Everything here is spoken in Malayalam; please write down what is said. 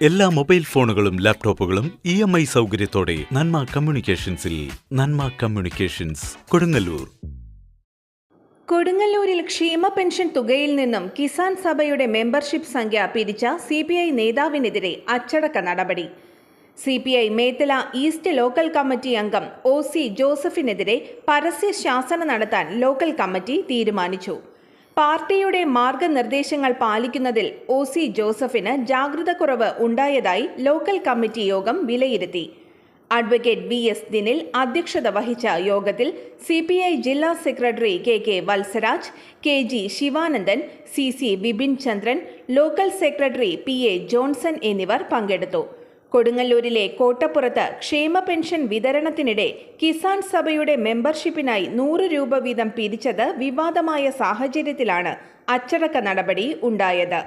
എല്ലാ മൊബൈൽ ഫോണുകളും ലാപ്ടോപ്പുകളും ഇ എം ഐ സൗകര്യത്തോടെ നന്മ കമ്മ്യൂണിക്കേഷൻസിൽ നന്മ കമ്മ്യൂണിക്കേഷൻസ് കൊടുങ്ങല്ലൂർ. കൊടുങ്ങല്ലൂരിൽ ക്ഷേമ പെൻഷൻ തുകയിൽ നിന്നും കിസാൻ സഭയുടെ മെമ്പർഷിപ്പ് സംഖ്യ പിരിച്ച സി പി ഐ നേതാവിനെതിരെ അച്ചടക്ക നടപടി. C P I Methala east local committee അംഗം ഒ സി ജോസഫിനെതിരെ പരസ്യ ശാസന നടത്താൻ ലോക്കൽ കമ്മിറ്റി തീരുമാനിച്ചു. പാർട്ടിയുടെ മാർഗനിർദ്ദേശങ്ങൾ പാലിക്കുന്നതിൽ ഒ സി ജോസഫിന് ജാഗ്രതക്കുറവ് ഉണ്ടായതായി ലോക്കൽ കമ്മിറ്റി യോഗം വിലയിരുത്തി. അഡ്വക്കേറ്റ് വി എസ് ദിനിൽ അധ്യക്ഷത വഹിച്ച യോഗത്തിൽ സി പി ഐ ജില്ലാ secretary K K Valsaraj K G Sivanandan C C Vipin Chandran local secretary P A Johnson എന്നിവർ പങ്കെടുത്തു. കൊടുങ്ങല്ലൂരിലെ കോട്ടപ്പുറത്ത് ക്ഷേമ പെൻഷൻ വിതരണത്തിനിടെ കിസാൻ സഭയുടെ മെമ്പർഷിപ്പിനായി നൂറ് രൂപ വീതം പിരിച്ചത് വിവാദമായ സാഹചര്യത്തിലാണ് അച്ചടക്ക നടപടി ഉണ്ടായത്.